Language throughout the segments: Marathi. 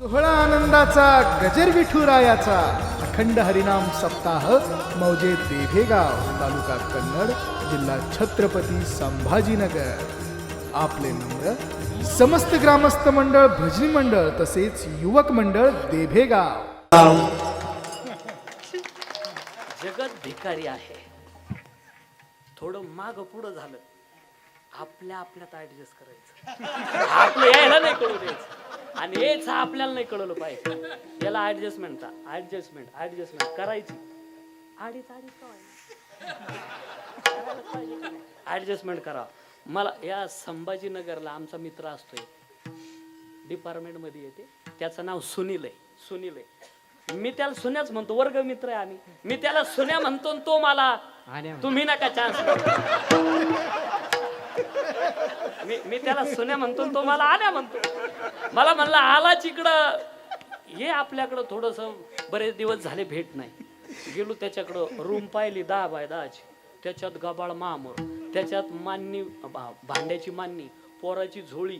सोहळा आनंदाचा गजर विठुरायाचा अखंड हरिनाम सप्ताह मौजे देभेगाव तालुका कन्नड जिल्हा छत्रपती संभाजीनगर. आपले नम्र समस्त ग्रामस्थ मंडळ भजनी मंडळ तसेच युवक मंडळ देभेगाव. जगत भिकारी आहे. थोडं माग पुढं झालं. आपल्या आपल्यात ऍडजस्ट करायचं. आपलं यायला नाही कळू द्यायचं आणि हेच आपल्याला नाही कळलं पाहिजे. याला ऍडजस्टमेंटचा ऍडजस्टमेंट ऍडजस्टमेंट करायची. अडीच अडीच ऍडजस्टमेंट करा. मला या संभाजीनगरला आमचा मित्र असतोय. डिपार्टमेंटमध्ये येते. त्याचं नाव सुनील आहे. सुनील आहे. मी त्याला सुन्याच म्हणतो वर्ग मित्र आहे आम्ही. मी त्याला सुन्या म्हणतो आणि तो मला तुम्ही नका चान्स मी मी त्याला सुन्या म्हणतो तो मला आल्या म्हणतो. मला म्हणला आलाच इकडं ये आपल्याकडं थोडस बरेच दिवस झाले भेट नाही. गेलो त्याच्याकडं रूम पाहिली दहा बाय दहाची. त्याच्यात गबाळ मामर त्याच्यात मान्नी भांड्याची मान्नी पोराची झोळी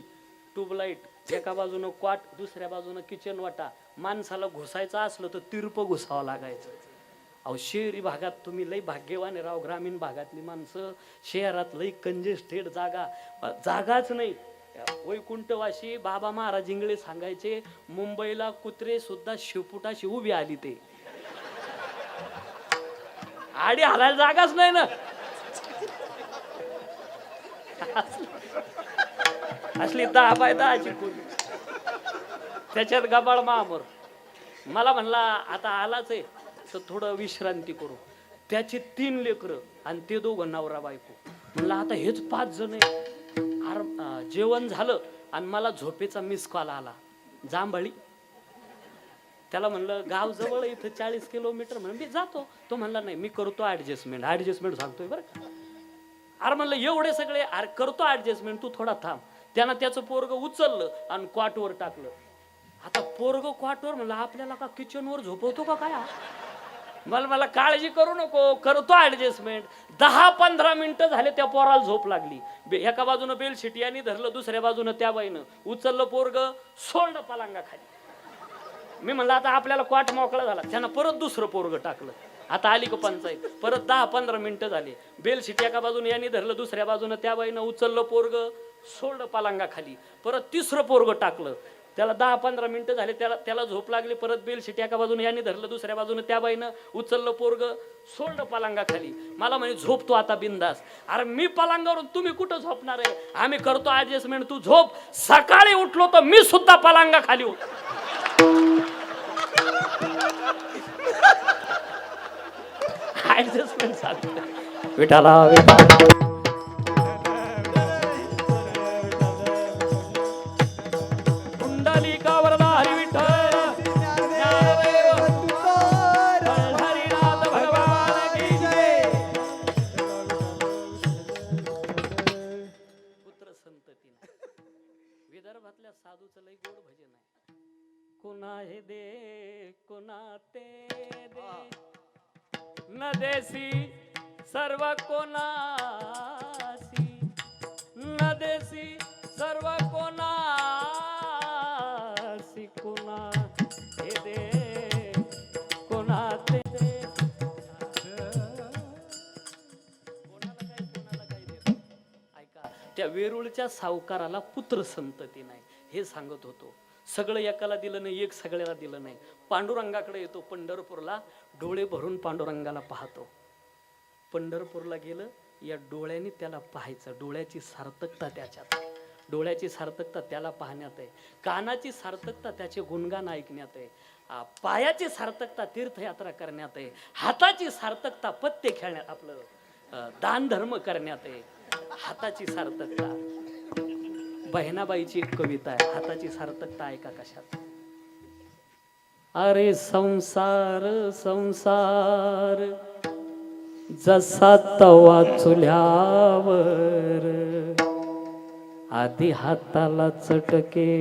ट्यूबलाईट एका बाजूनं क्वाट दुसऱ्या बाजूनं किचन वाटा. माणसाला घुसायचं असलं तर तिरप घुसावं लागायचं. अहो शहरी भागात तुम्ही लई भाग्यवान राव ग्रामीण भागातली माणसं. शहरात लई कंजेस्टेड जागा. जागाच नाही. वैकुंठवाशी बाबा महाराज इंगळे सांगायचे मुंबईला कुत्रे सुद्धा शिवपुटाशी उभी आली ते. आडी हालायला जागाच नाही ना. असली दहा बाय दहाची त्याच्यात गबाळ महामोर मला म्हणला आता आलाच आहे. तर थोडं विश्रांती करू. त्याचे तीन लेकरं आणि ते दोघं नवरा बायको. म्हणलं आता हेच पाच जण आहे. आर जेवण झालं आणि मला झोपेचा मिस कॉल आला. जांभळी. त्याला म्हणलं गाव जवळ इथं चाळीस किलोमीटर. म्हणून मी जातो. तो म्हणला नाही मी करतो ऍडजस्टमेंट ऍडजस्टमेंट सांगतोय बरं का. अरे म्हणलं एवढे सगळे अरे करतो ऍडजस्टमेंट तू थोडा थांब. त्यानं त्याचं पोरग उचललं आणि क्वाटवर टाकलं. आता पोरग क्वाटवर म्हणलं आपल्याला का किचनवर झोपवतो का काय मला मला काळजी करू नको करतो ॲडजस्टमेंट दहा पंधरा मिनटं झाले त्या पोराला झोप लागली. एका बाजूनं बेल यांनी धरलं दुसऱ्या बाजूनं त्या बाईनं. उचललं पोरग सोडलं पलांगाखाली. मी म्हणलं आता आपल्याला क्वाट मोकळा झाला. त्यानं परत दुसरं पोरग टाकलं. आता आली का पंचायत? परत दहा पंधरा मिनटं झाली. बेल शिटी एका बाजूने यांनी धरलं दुसऱ्या बाजूनं त्या बाईनं उचललं पोरग सोडलं पलांगा खाली परत तिसरं पोरग टाकलं. त्याला दहा पंधरा मिनटं झाले त्याला त्याला झोप लागली परत बेल शिटी एका बाजूने यांनी धरलं दुसऱ्या बाजूनं त्या बाईनं उचललं पोरग सोडलं पलांगाखाली. मला म्हणे झोपतो आता बिंदास अरे मी पलांगावरून तुम्ही कुठं झोपणार आहे? आम्ही करतो ॲडजस्टमेंट तू झोप. सकाळी उठलो तर मी सुद्धा पलांगा खाली ॲडजस्टमेंट ऍडजस्टमेंट विठाला विठाला. विदर्भातल्या साधूचं लय गोड भजन आहे. कुणा हे दे कुणा ते दे न देसी सर्व कोणासी न देसी सर्व कोणासी त्या वेरूळच्या सावकाराला पुत्र संतती नाही. हे सांगत होतो. सगळं एकाला दिलं नाही एक सगळ्याला दिलं नाही. पांडुरंगाकडे येतो पंढरपूरला डोळे भरून पांडुरंगाला पाहतो. पंढरपूरला गेलं या डोळ्याने त्याला पाहायचं. डोळ्याची सार्थकता त्याच्यात. डोळ्याची सार्थकता त्याला पाहण्यात आहे. कानाची सार्थकता त्याचे गुणगान ऐकण्यात आहे. पायाची सार्थकता तीर्थयात्रा करण्यात आहे. हाताची सार्थकता पत्ते खेळण्यात आपलं दानधर्म करण्यात आहे. हाताची सार्थकता. बहिणाबाईची एक कविता आहे हाताची सार्थकता ऐका कशात? अरे संसार संसार जसा तवा चुल्यावर आधी हाताला चटके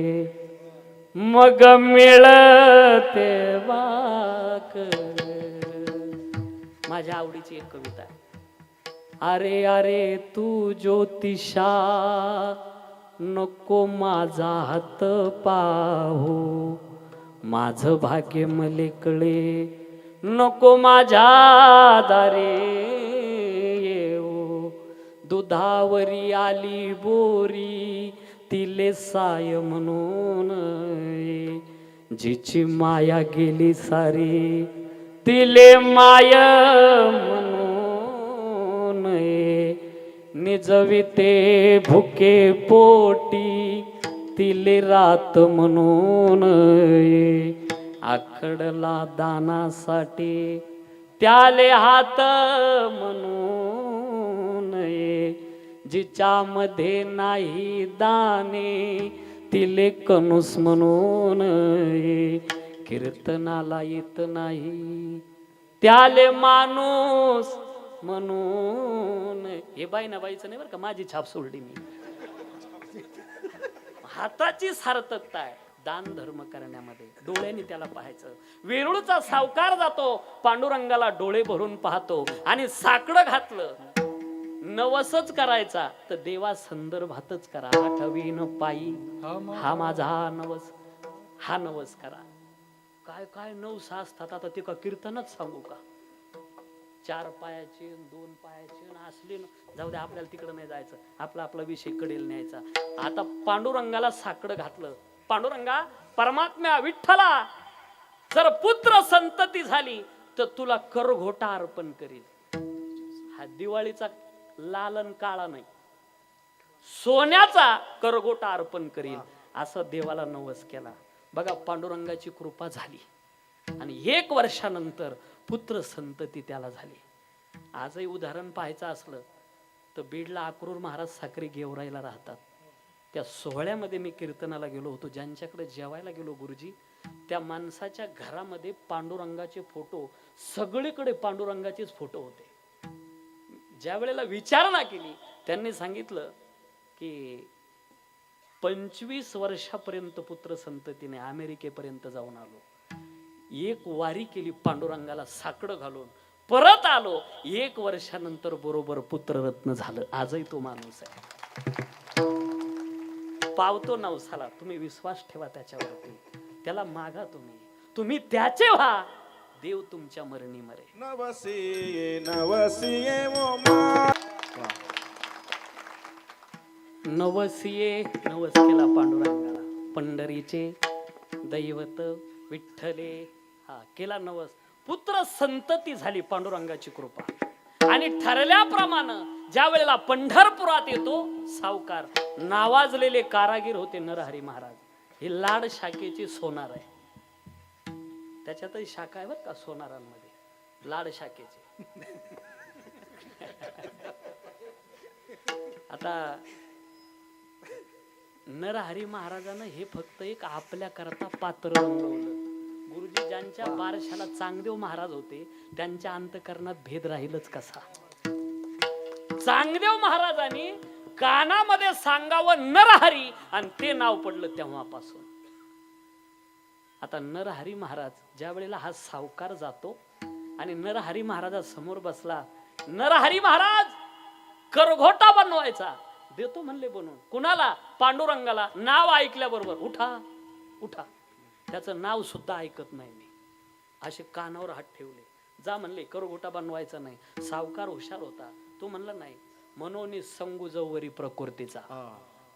मग मिळते वाकर माझ्या आवडीची एक कविता आहे. अरे अरे तू ज्योतिषा नको माझा हात पाहू. माझं भाग्य मले कळे नको माझ्या दारे येऊ. दुधावरी आली बोरी तिले साय म्हणून जिची माया गेली सारी तिले माय म्हणून निजविते भुके पोटी तिले रात म्हणून ये. आखडला दानासाठी त्याले हात म्हणून ये. जिच्यामध्ये नाही दाने तिले कनुस म्हणून ये. कीर्तनाला येत नाही त्याले माणूस म्हणून. हे बाई ना बाईचं नाही बरं का माझी छाप सोडली मी. हाताची सार्थकता आहे. दान धर्म करण्यामध्ये डोळ्यांनी त्याला पाहायचं. वेरूळचा सावकार जातो पांडुरंगाला डोळे भरून पाहतो आणि साकडं घातलं. नवसच करायचा तर देवा संदर्भातच करा. आठवीन पायी हा माझा हा नवस हा नवस करा. काय काय नवस असतात आता ते का कीर्तनच सांगू का? चार पायाचे दोन पायाचे असली जाऊ दे आपल्याला तिकडं नाही जायचं. आपला आपला विषय कडेल न्यायचा. आता पांडुरंगाला साकडं घातलं. पांडुरंगा परमात्म्या विठ्ठला जर पुत्र संतती झाली तर तुला करघोटा अर्पण करील हा दिवाळीचा लालन काळा नाही. सोन्याचा करगोटा अर्पण करील असं देवाला नवस केला. बघा पांडुरंगाची कृपा झाली. आणि एक वर्षानंतर पुत्र संतती त्याला झाली. आजही उदाहरण पाहायचं असलं तर बीडला अक्रूर महाराज साखरे गेवरायला राहतात. त्या सोहळ्यामध्ये मी कीर्तनाला गेलो होतो. ज्यांच्याकडे जेवायला गेलो गुरुजी त्या माणसाच्या घरामध्ये पांडुरंगाचे फोटो सगळीकडे पांडुरंगाचेच फोटो होते. ज्या वेळेला विचारणा केली त्यांनी सांगितलं की पंचवीस वर्षापर्यंत पुत्र संततीने अमेरिकेपर्यंत जाऊन आलो. एक वारी केली पांडुरंगाला साकडं घालून. परत आलो. एक वर्षानंतर बरोबर पुत्ररत्न झालं. आजही तो माणूस आहे. पावतो नवसाला. तुम्ही विश्वास ठेवा त्याच्यावरती. त्याला मागा तुम्ही. तुम्ही त्याचे व्हा. देव तुमच्या मरणी मरे नवसिये नवसिये वो मा नवसिये नवस केला पांडुरंगाला. पंढरीचे दैवत विठ्ठले. हा केला नवस. पुत्र संतती झाली पांडुरंगाची कृपा. आणि ठरल्याप्रमाणे ज्या वेळेला पंढरपुरात येतो सावकार नावाजलेले कारागीर होते नरहरी महाराज. हे लाड शाखेची सोनार आहे. त्याच्यातही शाखा आहे बरं का सोनारांमध्ये. लाड शाखेची. आता नरहरी महाराजानं हे फक्त एक आपल्या करता पात्र बनवलं गुरुजी ज्यांच्या बारशाला चांगदेव महाराज होते त्यांच्या अंतकरणात भेद राहीलच कसा? चांगदेव महाराजांनी कानामध्ये सांगावं नरहरी आणि ते नाव पडलं तेव्हापासून. आता नरहरी महाराज ज्या वेळेला हा सावकार जातो आणि नरहरी महाराजा समोर बसला नरहरी महाराज करघोटा बनवायचा. देतो म्हणले बनवून. कुणाला? पांडुरंगाला. नाव ऐकल्याबरोबर. उठा उठा. त्याचं नाव सुद्धा ऐकत नाही मी. असे कानावर हात ठेवले. जा म्हणले करघोटा बनवायचा नाही. सावकार हुशार होता. तो म्हणला नाही. मनोनी संगू जवरी प्रकृतीचा.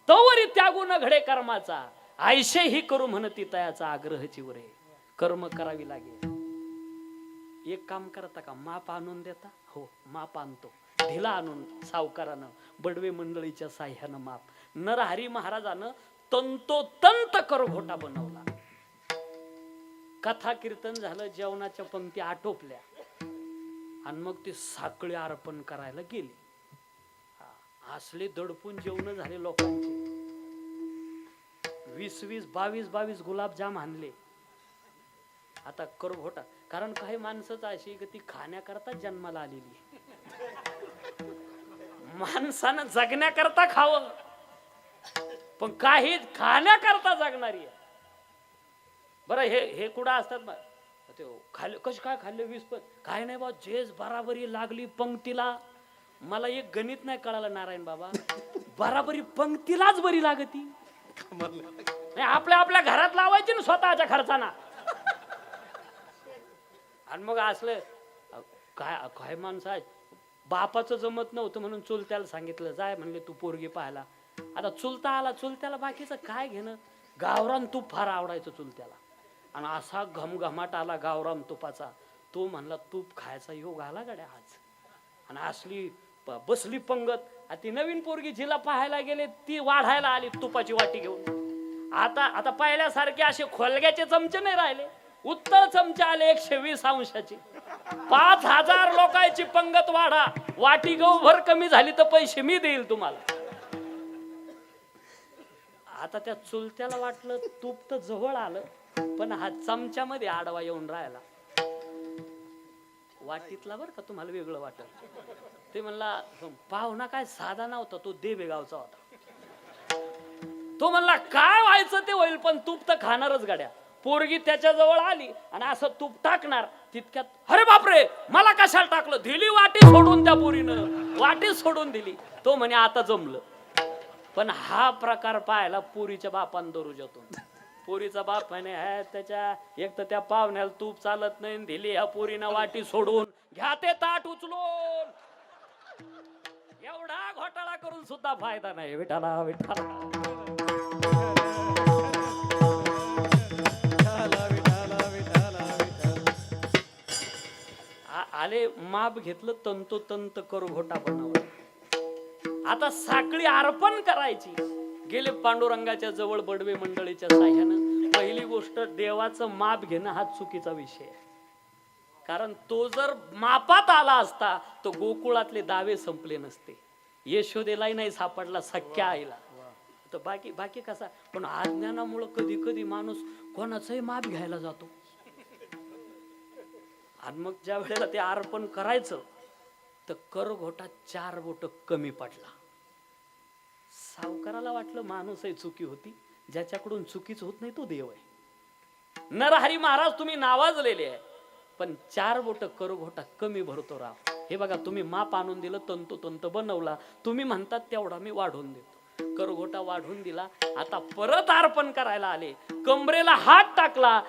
तोवरी त्यागू न घडे कर्माचा. आयशे ही करू म्हणती तयाचा आग्रहची वरे. कर्म करावी लागेल एक काम करता का? माप आणून देता? हो माप आणतो. ढिला आणून सावकारानं बडवे मंडळीच्या साह्यानं माप. नरहरी महाराजानं तंतोतंत करघोटा बनवला. कथा कीर्तन झालं जेवणाच्या पंक्ती आटोपल्या. आणि मग ती साखळी अर्पण करायला गेली. असले दडपून जेवण झाले लोकांचे. वीस वीस बावीस बावीस गुलाबजाम आणले. आता करघोटा कारण काही माणसंच अशी की ती खाण्याकरता जन्माला आलेली माणसानं जगण्याकरता खावं. पण काही खाण्याकरता जगणारी आहे. बरं हे हे कुठं असतात बा? ते खाल्ले कशी काय खाल्ले वीस पण? काय नाही बा जेच बराबरी लागली पंक्तीला. मला एक गणित नाही कळालं नारायण बाबा. बराबरी पंक्तीलाच बरी लागती. नाही आपल्या आपल्या घरात लावायची ना स्वतःच्या खर्चाना. आणि मग असलं काय काय माणसं आहे? बापाचं जमत नव्हतं म्हणून चुलत्याला सांगितलं जाय म्हणले तू पोरगी पाहायला. आता चुलता आला चुलत्याला बाकीचं काय घेणं? गावरान तूप फार आवडायचं चुलत्याला. आणि असा घमघमाट आला गावराम तुपाचा. तो म्हणला तूप खायचा योग आला गड्या आज. आणि असली बसली पंगत ती नवीन पोरगी जिला पाहायला गेले ती वाढायला आली तुपाची वाटी घेऊन. आता आता पाहिल्यासारखे असे खोलग्याचे चमचे नाही राहिले. उत्तर चमचे आले एकशे वीस अंशाचे. पाच हजार लोकांची पंगत वाढा. वाटी गहू भर कमी झाली तर पैसे मी देईल तुम्हाला. आता त्या चुलत्याला वाटलं तूप तर जवळ आलं. पण हा चमच्यामध्ये आडवा येऊन राहिला. वाटीतला बरं का तुम्हाला वेगळं वाटत ते म्हणला पाहुणा काय साधा नव्हता तो देवे गावचा होता. तो म्हणला काय व्हायचं ते होईल पण तूप तर खाणारच गाड्या. पोरगी त्याच्याजवळ आली आणि असं तूप टाकणार तितक्यात अरे बापरे मला कशाला टाकलं? दिली वाटी सोडून त्या पोरीनं. वाटी सोडून दिली. तो म्हणे आता जमलं. पण हा प्रकार पाहायला पुरीच्या बापान दररोज येतो पुरीचा बाप म्हणे "हे, त्याच्या एक तर त्या पाहुण्याला तूप चालत नाही दिली ह्या पुरीनं वाटी सोडून घ्या ते ताट उचलून. एवढा घोटाळा करून सुद्धा फायदा नाही विठाला विठाला आले माप घेतलं तंतोतंत करू घोटा बनवला आता साखळी अर्पण करायची. गेले पांडुरंगाच्या जवळ बडवे मंडळीच्या साह्यानं पहिली गोष्ट देवाचं माप घेणं हा चुकीचा विषय. आहे कारण तो जर मापात आला असता तो गोकुळातले दावे संपले नसते. यशोदेलाही नाही सापडला सख्या आईला. तर बाकी बाकी कसा? पण अज्ञानामुळं कधी कधी माणूस कोणाचंही माप घ्यायला जातो. आणि मग ज्या वेळेला ते अर्पण करायचं तर करघोटा चार बोट कमी पडला. सावकाराला वाटलं माणूसही चुकी होती. ज्याच्याकडून चुकीच होत नाही तो देव आहे. नरहरी महाराज तुम्ही नावाजलेले आहे. पण चार बोट करघोटा कमी भरतो राव. हे बघा तुम्ही माप आणून दिलं तंतोतंत बनवला. तुम्ही म्हणतात तेवढा मी वाढवून देतो. करघोटा वाढवून दिला. आता परत अर्पण करायला आले. कमरेला हात टाकला.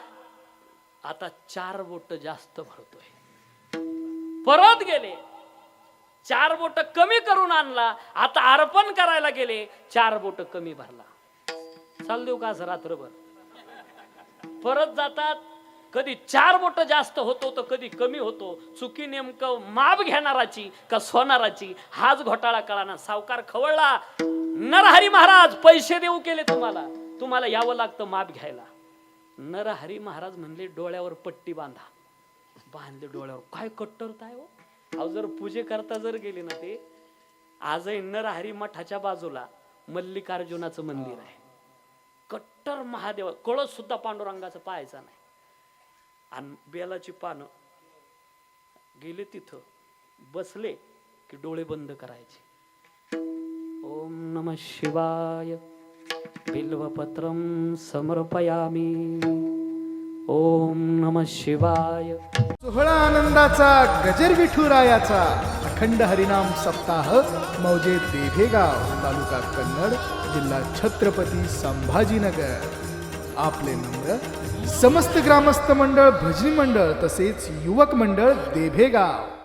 आता चार बोट जास्त भरतोय. परत गेले. चार बोट कमी करून आणला. आता अर्पण करायला गेले चार बोट कमी भरला. चाल देऊ का रात्रभर? परत जातात. कधी चार बोट जास्त होतो तर कधी कमी होतो. चुकी नेमकं माप घेणाराची का सोनाराची? हाच घोटाळा कळाना. सावकार खवळला नरहरी महाराज पैसे देऊ केले तुम्हाला. तुम्हाला यावं लागतं माप घ्यायला. नरहरी महाराज म्हणले डोळ्यावर पट्टी बांधा. बांधले डोळ्यावर. काय कट्टरताय हो? अहो जर पूजे करता जर गेले ना ते आजही नरहरी मठाच्या बाजूला मल्लिकार्जुनाचं मंदिर आहे. कट्टर महादेव कळस सुद्धा पांडुरंगाचं पाहायचा नाही. आणि बेलाची पानं गेले तिथं बसले की डोळे बंद करायचे. ओम नम शिवाय. बिल्वपत्रम समर्पयामी. ओम नम शिवाय. सोहळा आनंदाचा गजर विठुरायाचा अखंड हरिनाम सप्ताह मौजे देभेगाव तालुका कन्नड जिल्हा छत्रपती संभाजीनगर. आपले नम्र समस्त ग्रामस्थ मंडळ भजनी मंडळ तसेच युवक मंडळ देभेगाव.